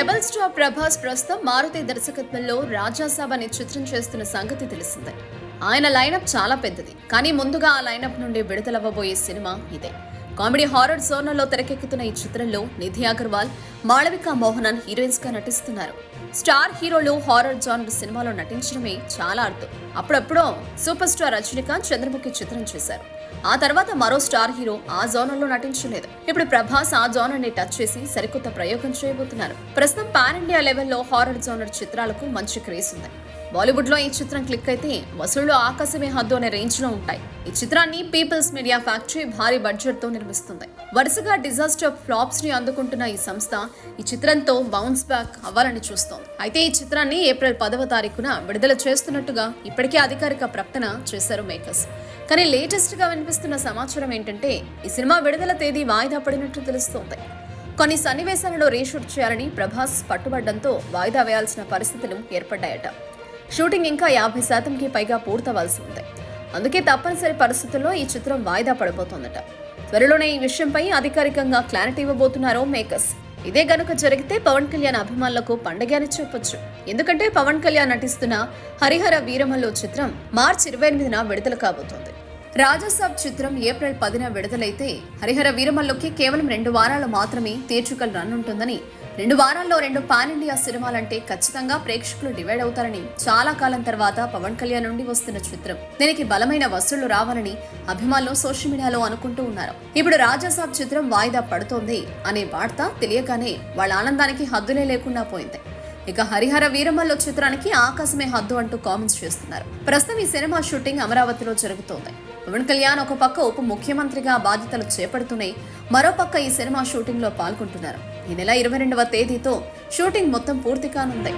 Rebel star Prabhas ప్రస్తుతం మారుతి దర్శకత్వంలో రాజాసాబ్ అనే చిత్రం చేస్తున్న సంగతి తెలిసిందే. ఆయన లైనప్ చాలా పెద్దది కానీ ముందుగా ఆ లైనప్ నుండి విడుదలవ్వబోయే సినిమా ఇదే. కామెడీ హారర్ జోనర్లో తెరకెక్కుతున్న ఈ చిత్రంలో నిధి అగర్వాల్ మాళవిక మోహనన్ హీరోయిన్స్గా నటిస్తున్నారు. స్టార్ హీరోలు హారర్ జానర్ సినిమాలో నటించడమే చాలా అర్థం. అప్పుడప్పుడు సూపర్ స్టార్ రజనీకాంత్ చంద్రముఖి చిత్రం చేశారు. ఆ తర్వాత మరో స్టార్ హీరో ఆ జోనర్లో నటించలేదు. ఇప్పుడు ప్రభాస్ ఆ జోనర్ని టచ్ చేసి సరికొత్త ప్రయోగం చేయబోతున్నారు. ప్రస్తుతం పాన్ ఇండియా లెవెల్లో హారర్ జోనర్ చిత్రాలకు మంచి క్రేజ్ ఉంది. బాలీవుడ్లో ఈ చిత్రం క్లిక్ అయితే వసూళ్ళు ఆకాశమే హద్దు అనే రేంజ్లో ఉంటాయి. ఈ చిత్రాన్ని పీపుల్స్ మీడియా ఫ్యాక్టరీ భారీ బడ్జెట్తో నిర్మిస్తుంది. వరుసగా డిజాస్టర్ ఫ్లాప్స్ని అందుకుంటున్న ఈ సంస్థ ఈ చిత్రంతో బౌన్స్ బ్యాక్ అవ్వాలని చూస్తోంది. అయితే ఈ చిత్రాన్ని ఏప్రిల్ పదవ తారీఖున విడుదల చేస్తున్నట్టుగా ఇప్పటికే అధికారిక ప్రకటన చేశారు మేకర్స్. కానీ లేటెస్ట్గా వినిపిస్తున్న సమాచారం ఏంటంటే ఈ సినిమా విడుదల తేదీ వాయిదా పడినట్లు తెలుస్తోంది. కొన్ని సన్నివేశాలలో రీషూట్ చేయాలని ప్రభాస్ పట్టుబడ్డంతో వాయిదా వేయాల్సిన పరిస్థితులు ఏర్పడ్డాయట. షూటింగ్ ఇంకా యాభై శాతంకి పైగా పూర్తవలసి ఉంది. అందుకే తప్పనిసరి పరిస్థితుల్లో ఈ చిత్రం వాయిదా పడిపోతుందట త్వరలోనే ఈ విషయంపై అధికారికంగా క్లారిటీ ఇవ్వబోతున్నారో మేకర్స్. ఇదే గనుక జరిగితే పవన్ కళ్యాణ్ అభిమానులకు పండగ అని చెప్పొచ్చు ఎందుకంటే పవన్ కళ్యాణ్ నటిస్తున్న హరిహర వీరమల్లు చిత్రం మార్చి ఇరవై ఎనిమిదిన విడుదల కాబోతోంది. రాజాసాబ్ చిత్రం ఏప్రిల్ పదిన విడుదలైతే హరిహర వీరమల్లుకి కేవలం రెండు వారాలు మాత్రమే తీర్చుకలు రన్ ఉంటుందని రెండు వారాల్లో రెండు పాన్ ఇండియా సినిమాలంటే ఖచ్చితంగా ప్రేక్షకులు డివైడ్ అవుతారని చాలా కాలం తర్వాత పవన్ కళ్యాణ్ నుండి వస్తున్న చిత్రం. దీనికి బలమైన వసూళ్ళు రావాలని అభిమానులు సోషల్ మీడియాలో అనుకుంటూ ఉన్నారు. ఇప్పుడు రాజాసాబ్ చిత్రం వాయిదా పడుతోంది అనే వార్త తెలియగానే వాళ్ళ ఆనందానికి హద్దులే లేకుండా పోయింది. ఇక హరిహర వీరమల్లు చిత్రానికి ఆకాశమే హద్దు అంటూ కామెంట్స్ చేస్తున్నారు. ప్రస్తుతం ఈ సినిమా షూటింగ్ అమరావతిలో జరుగుతోంది. పవన్ కళ్యాణ్ ఒక పక్క ఉప ముఖ్యమంత్రిగా బాధ్యతలు చేపడుతూనే మరో పక్క ఈ సినిమా షూటింగ్లో పాల్గొంటున్నారు. ఈ నెల ఇరవై రెండవ తేదీతో షూటింగ్ మొత్తం పూర్తి కానుంది.